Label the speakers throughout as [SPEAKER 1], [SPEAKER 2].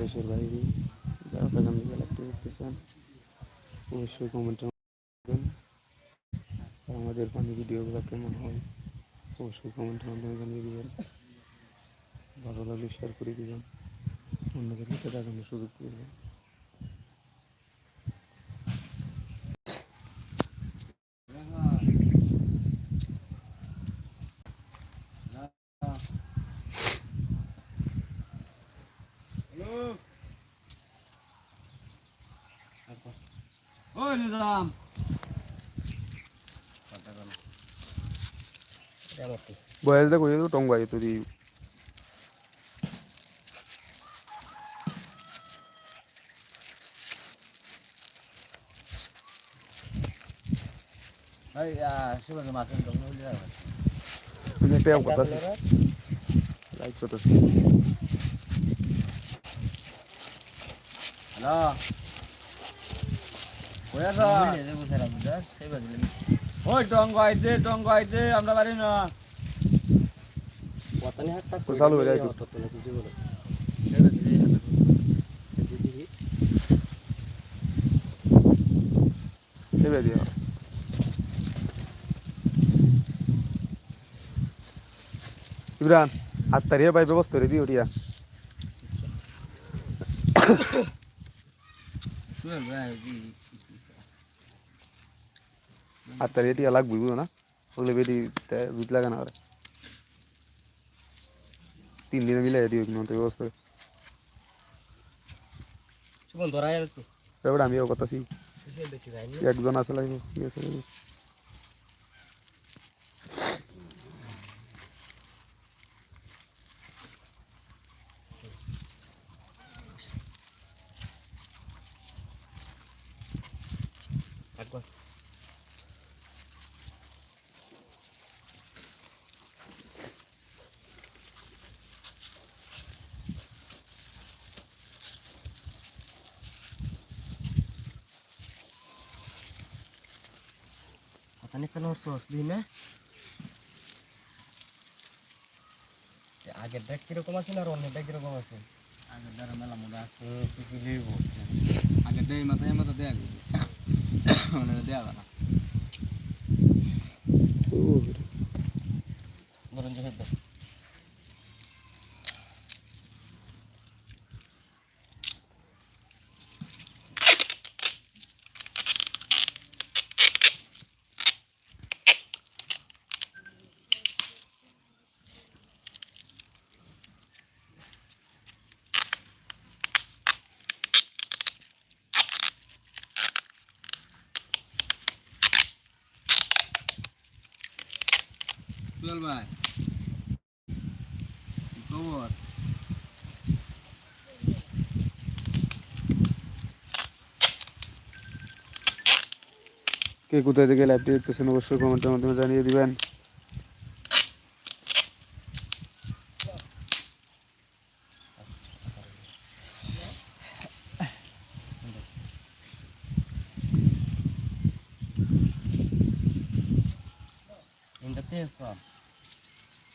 [SPEAKER 1] দেশের বাইরে যারা সেখান থেকে লাইভটি চান অবশ্যই কমেন্টে আমাদের পানি ভিডিওগুলো কেমন হয়, অবশ্যই কমেন্টের মাধ্যমে জানিয়ে দেবেন। ভালো লাগলে শেয়ার করে দেবেন। অন্যদেরকে সাথে দেখানোর সুযোগ করে দেবেন
[SPEAKER 2] ওই নিজাম
[SPEAKER 1] বয়স দেখো এই তো টং বাই তো দি
[SPEAKER 2] ভাই সুবাস মাছ তুমি বলি
[SPEAKER 1] তুমি একটা
[SPEAKER 2] ওই টঙ্গ আইছে টঙ্গ আইছে আমরা বাড়ি না।
[SPEAKER 1] চালু হয়ে যায় তো দিও। ইমরান হাত তারিয়ে পাই ব্যবস্থা করে দিও রিয়া হাত তার এটি লাগবে বুঝো না? ওগুলো বেটি রুট লাগে না আর তিন দিনে মিলে দিও কিন্তু অন্তত ব্যবস্থা
[SPEAKER 2] ধরা যাবে তো
[SPEAKER 1] আমিও কথাছি একজন আছে লাগবে ঠিক আছে
[SPEAKER 2] একবার Katanya দিনে আগের দেখ কীরকম আছে না আর অন্য দেখ কীরকম আছে? আগের দ্বারা মেলা মোটা আছে। কি কি লিব আগের দেয় মাথায় মাথা দেয়া গেছে। মানে দেয়া না। গরম যে হেদ চল ভাই। খবর?
[SPEAKER 1] কে কোথায় থেকে লাইভটি দেখতেছেন অবশ্যই কমেন্টের মাধ্যমে জানিয়ে দিবেন।
[SPEAKER 2] ఇంత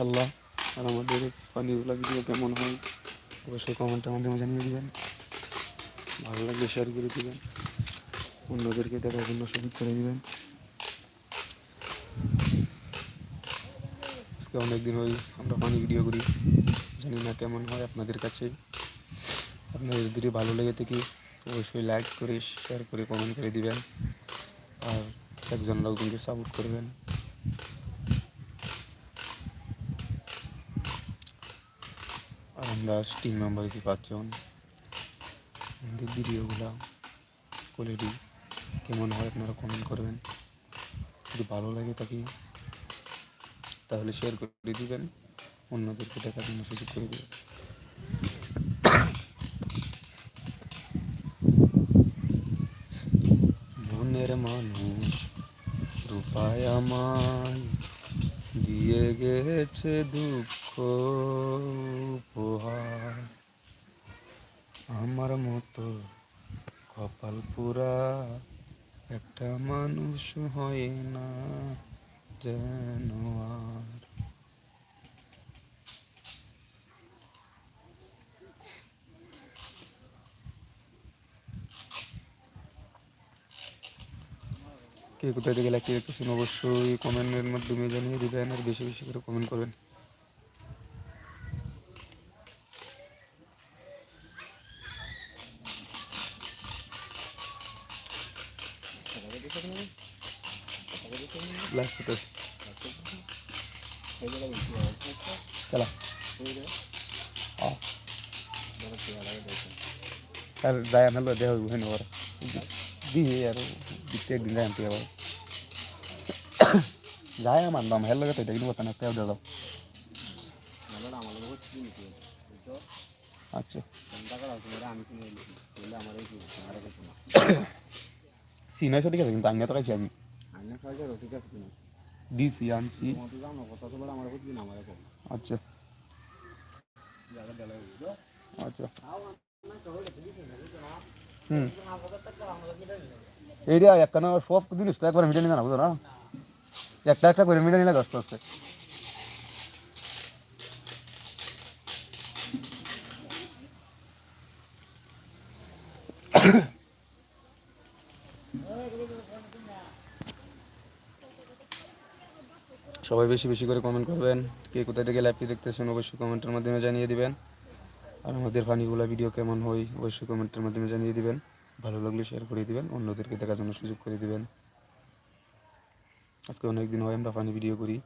[SPEAKER 1] ইনশাল্লাহ আর আমাদের পানিগুলো ভিডিও কেমন হয়, অবশ্যই কমেন্টের মাধ্যমে জানিয়ে দেবেন। ভালো লাগলে শেয়ার করে দেবেন। অন্যদেরকে দেখার জন্য সুযোগ করে দেবেন। আজকে অনেকদিন হই আমরা পানি ভিডিও করি, জানি না কেমন হয় আপনাদের কাছে। আপনাদের যদি ভালো লেগে থাকে, অবশ্যই লাইক করে শেয়ার করে কমেন্ট করে দিবেন। আর একজন লোকজনকে সাপোর্ট করবেন আর আমরা টিম মেম্বার হয়েছি পাঁচজন। আমাদের ভিডিওগুলো কোয়ালিটি কেমন হয় আপনারা কমেন্ট করবেন। যদি ভালো লাগে তাকে তাহলে শেয়ার করে দিবেন। অন্যদেরকে দেখার জন্য সুযোগ করে দেবেন। মনের মানুষ রূপায় আমায়, দিয়ে গেছে দুঃখ। আমার মতো কপাল পুরা একটা মানুষ হয় না যেন আর। কে কোথায় থেকে লাইক দেখতেছেন? অবশ্যই কমেন্টের মাধ্যমে জানিয়ে দিবেন আর বেশি বেশি করে কমেন্ট করবেন লাইক করতেছি চলা আ আর যাই আনলো দেহ হইব ওরা দিয়ে আর দিতে একদিন যাই আনতে আবার যাই আমার দাম হেল লাগে তো এটা কিন্তু কথা না তেল দাও আচ্ছা। সিনাইছো ঠিক আছে কিন্তু আমি। তো আচ্ছা। আচ্ছা। হুম। এইটা একখানা সব জিনিসটা একবার মিটে নিবে না বুঝো না? একটা একটা করে মিটে নিলে আস্তে আস্তে সবাই বেশি বেশি করে কমেন্ট করবেন। কে কোথায় থেকে লাইভটি দেখতেছেন, অবশ্যই কমেন্টের মাধ্যমে জানিয়ে দিবেন। আর আমাদের ফানিগুলো ভিডিও কেমন হয়, অবশ্যই কমেন্টের মাধ্যমে জানিয়ে দিবেন। ভালো লাগলে শেয়ার করে দিবেন, অন্যদেরকে দেখার জন্য সুযোগ করে দিবেন। আজকে অনেক দিন হয় আমরা ফানি ভিডিও করি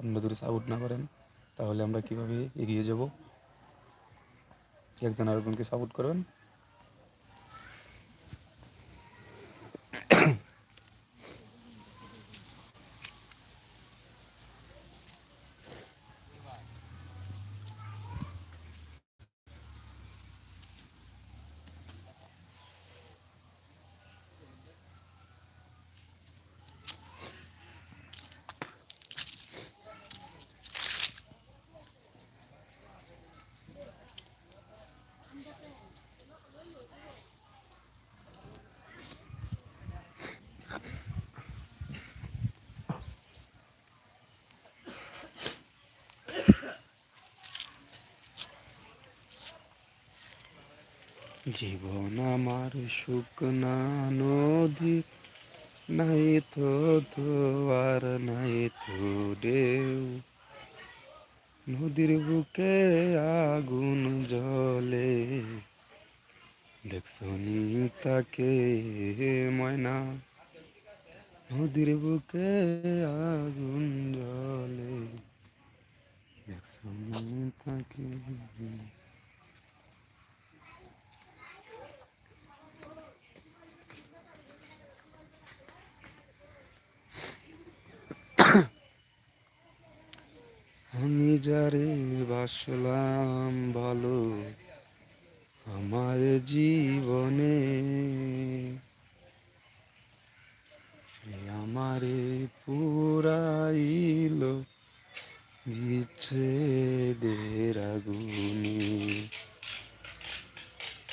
[SPEAKER 1] আপনারা সাপোর্ট না করেন, তাহলে আমরা কীভাবে এগিয়ে যাব? একজন আরেকজনকে সাপোর্ট করবেন জীবন আমার শুকনা নদী, নাই তো আর নাই তো ঢেউ। নদীর বুকে আগুন জ্বলে দেখছনি তাকে ময়না। নদীর বুকে আগুন জ্বলে দেখছনি তাকে আমি যারে বাসলাম ভালো আমার জীবনে। আমারে পুরাইল বিচ্ছেদের আগুনে।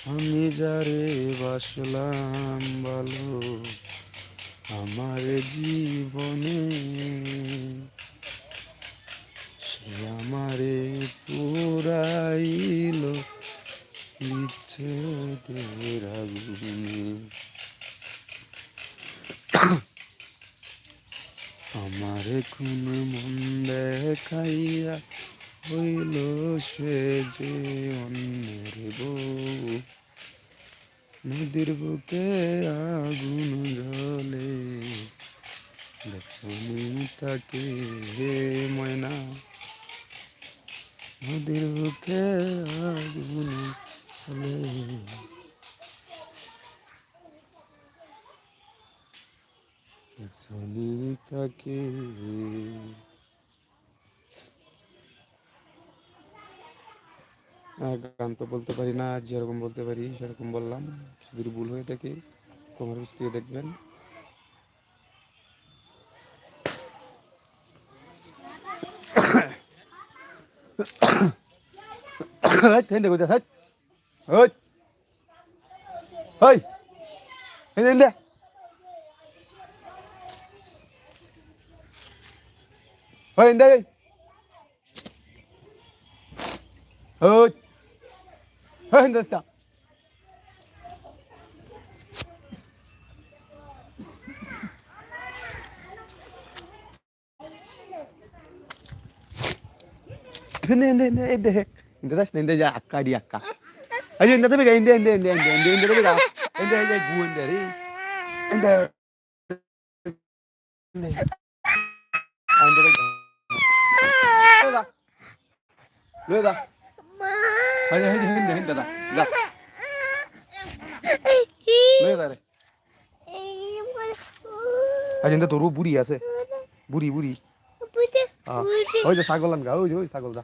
[SPEAKER 1] আমি যারে বাসলাম ভালো আমার জীবনে, সে আমারে পুরাইল বিচ্ছেদের আগুনে। আমার কোন মন দেখাইয়া হইল সে যে অন্যের বউ। নদীর বুকে আগুন জ্বলে দেখছনি তাকে হে ময়না। নদীর বুকে আগুন তাকে গান তো বলতে পারি না, যেরকম বলতে পারি সেরকম বললাম। যদি ভুল হয়ে থাকে তোমার দেখবেন। hết thế này hết hết hơi thế lên đây hơi lên đây hơi hơi lên đây അക്ക അടി അക്ക അയ്യോ എന്താ ബേഗ എന്റെ എന്റെ എന്റെ എന്റെ എന്റെ എന്റെ ബേഗ എന്റെ എന്റെ ഗൂ എന്റെ റേ എന്റെ അവന്റെ ബേഗ ലോദാ ലോദാ അയ്യോ അയ്യോ എന്റെ എന്റെ ദാ ദാ ലോദാ റേ আজ এন্দা তোরও বুড়ি আছে বুড়ি বুড়ি ওই যে ছাগল আনগা ওই ওই ছাগল যা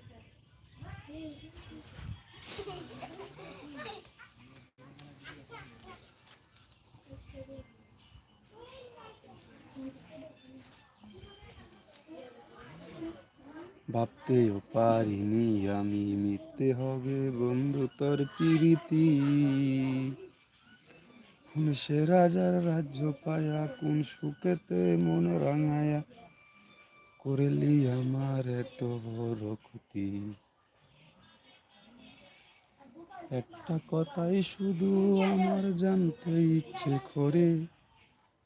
[SPEAKER 1] ভাবতেও পারিনি আমি মিথ্যে হবে বন্ধু তোর প্রীতি। কোন সে রাজার রাজ্য পায়া, কোন সুখেতে মন রাঙায়া করলি আমার এত বড় ক্ষতি। একটা কথাই শুধু আমার জানতে ইচ্ছে করে,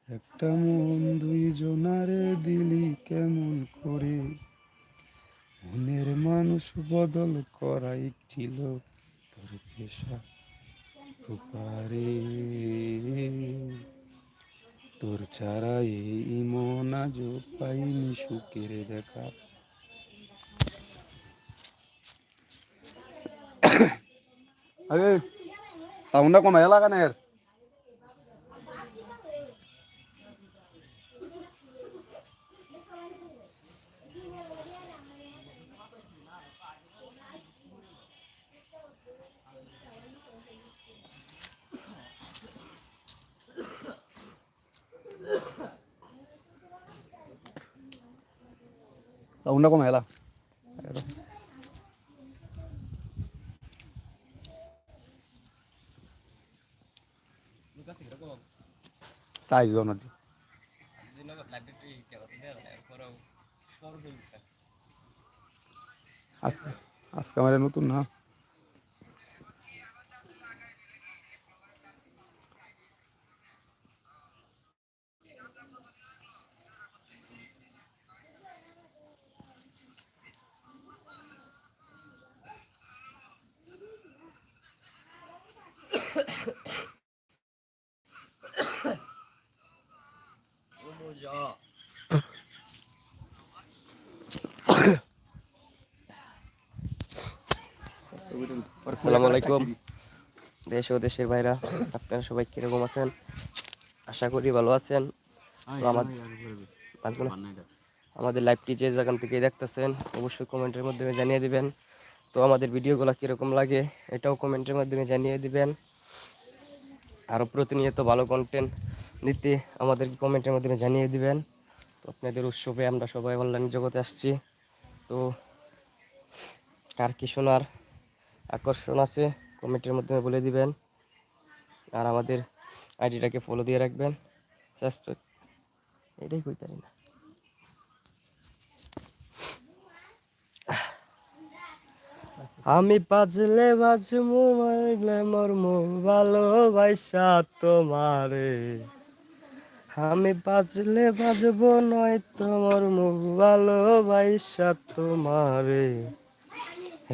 [SPEAKER 1] একটা মন দুই জনারে দিলি কেমন করে? মনের মানুষ বদল করাই ছিল তোর পেশা পারে তোর ছাড়া এই মন আজ পাইনি সুখের দেখা। আরে, সাউন্ডটা কমায় লাগানের সাউন্ডটা
[SPEAKER 2] సౌండ్ ఒక మేళ సాయిజ్ ఉన్నది
[SPEAKER 1] আজকে আজকে আমার নতুন না?
[SPEAKER 2] আসসালামু আলাইকুম দেশ ও দেশের বাইরা আপনারা সবাই কীরকম আছেন? আশা করি ভালো আছেন? আমাদের লাইভটি যে যেখান থেকে দেখতেছেন অবশ্যই কমেন্টের মাধ্যমে জানিয়ে দিবেন। তো আমাদের ভিডিওগুলো কীরকম লাগে এটাও কমেন্টের মাধ্যমে জানিয়ে দিবেন। আরও প্রতিনিয়ত ভালো কন্টেন্ট দিতে আমাদের কমেন্টের মাধ্যমে জানিয়ে দিবেন। তো আপনাদের উৎসবে আমরা সবাই অনলাইন জগতে আসছি। তো কার কি শোনার আকর্ষণ আছে, কমেন্টের মাধ্যমে বলে দিবেন। আর আমাদের আইডিটাকে ফলো দিয়ে রাখবেন। সাবস্ক্রাইব এটাই পারি না? আমি বাজলে বাজমু মারলে মরমু, ভালোবাসা তোমারে। আমি বাজলে বাজবো নয় তোমার মুখ ভালোবাসা তোমারে।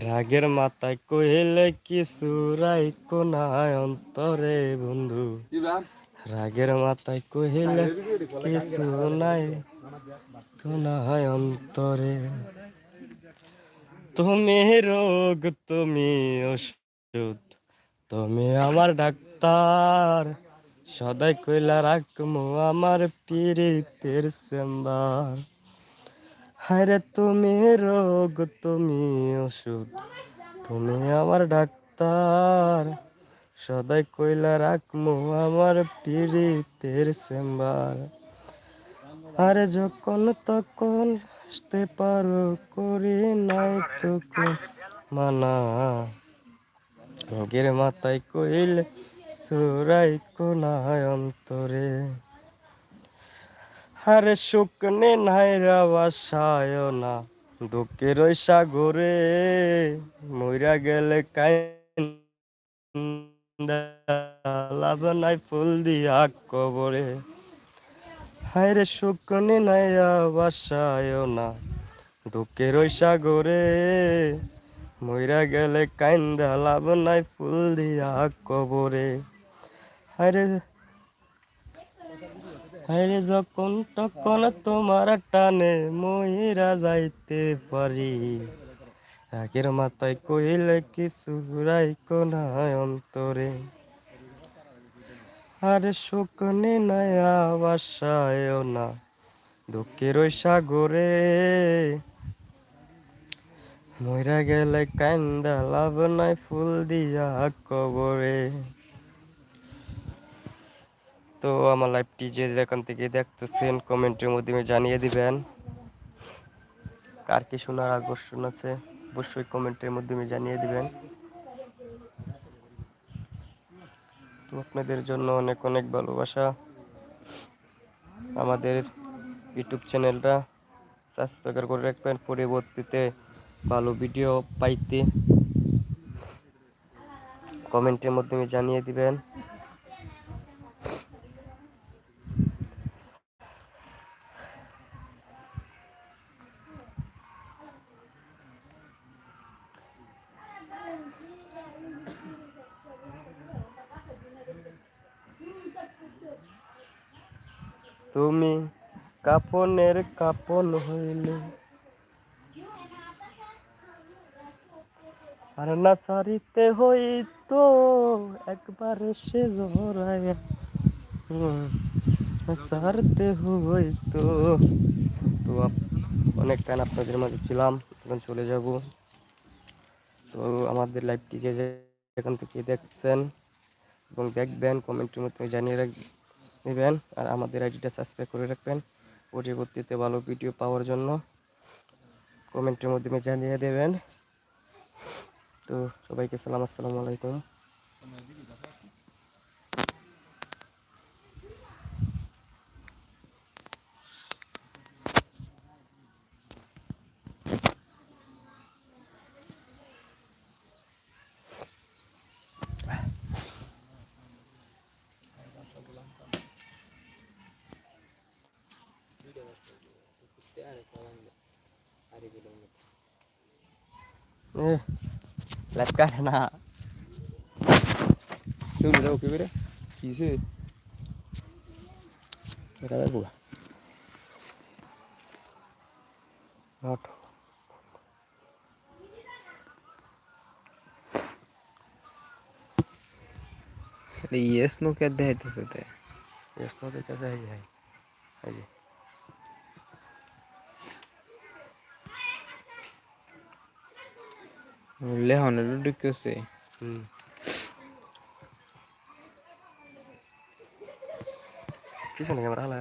[SPEAKER 2] রাগের মাথায় কহিলে কিছু রাইকো না অন্তরে বন্ধু। রাগের মাথায় কহিলে কিছু নাই নাই অন্তরে। তুমি রোগ তুমি ওষুধ তুমি আমার ডাক্তার। সদাই কইলা রাখমু আমার পীড়িতের চেম্বার। হায়রে তুমি রোগ, তুমি ওষুধ, তুমি আমার ডাক্তার। সদাই কইলা রাখমু আমার পীড়িতের চেম্বার। আরে যখন তখন আসতে পারো, করি নাই তো মানা। রোগের মাথায় কইল সুরাই কোনায় অন্তরে। আরে শুকনে নাই রাবাসায় না দুঃখের ওই সাগরে। মইরা গেলে কাই লাভ নাই ফুল দিয়া কবরে। হায়রে শুকনে নাই বাসায় না দুঃখের ওই সাগরে। মইরা গেলে কান্দা লাভ নাই ফুল দিয়া কবরে। হায়রে হায়রে যখন তখন তোমার টানে মইরা যাইতে পারি। রাগের মাথায় কইলে কিছু রাইকো না অন্তরে। আরে শুকনে নাই আবাসায় না দুঃখের ওই সাগরে। মইরা গেলে কান্দা লাভ নাই ফুল দিয়া কবরে। তো আমার লাইভটি যে যেখান থেকে দেখতেছেন, কমেন্টের মাধ্যমে জানিয়ে দিবেন। কার কি শোনার আকর্ষণ আছে, অবশ্যই কমেন্টের মাধ্যমে জানিয়ে দিবেন। তো আপনাদের জন্য অনেক অনেক ভালোবাসা। আমাদের ইউটিউব চ্যানেলটা সাবস্ক্রাইব করে রাখবেন। পরবর্তীতে ভালো ভিডিও পাইতে কমেন্টের মাধ্যমে জানিয়ে দিবেন। তুমি কাপনের কাপন হইলে আর না সারিতে হইতো একবার সে জহরায় সারতে হইতো। তো অনেক টাইম আপনাদের মাঝে ছিলাম, এখন চলে যাব। তো আমাদের লাইভটি যে এখান থেকে দেখছেন, এবং দেখবেন কমেন্টের মধ্যে জানিয়ে রাখ নেবেন আর আমাদের আইডিটা সাবস্ক্রাইব করে রাখবেন। পরবর্তীতে ভালো ভিডিও পাওয়ার জন্য কমেন্টের মাধ্যমে জানিয়ে দেবেন। তো সবাইকে সালাম আসসালামু আলাইকুম। কাটে না।
[SPEAKER 1] কেউ দাও কে বেরে কিসে
[SPEAKER 2] এটা দেখব নট
[SPEAKER 1] ইয়েস নো কে দেখাইতেছে তে।
[SPEAKER 2] এস নো দেখে যায় যায় এই যে
[SPEAKER 1] লেহনের ঢুকেছে।
[SPEAKER 2] হুম। পিছনে ক্যামেরা হালা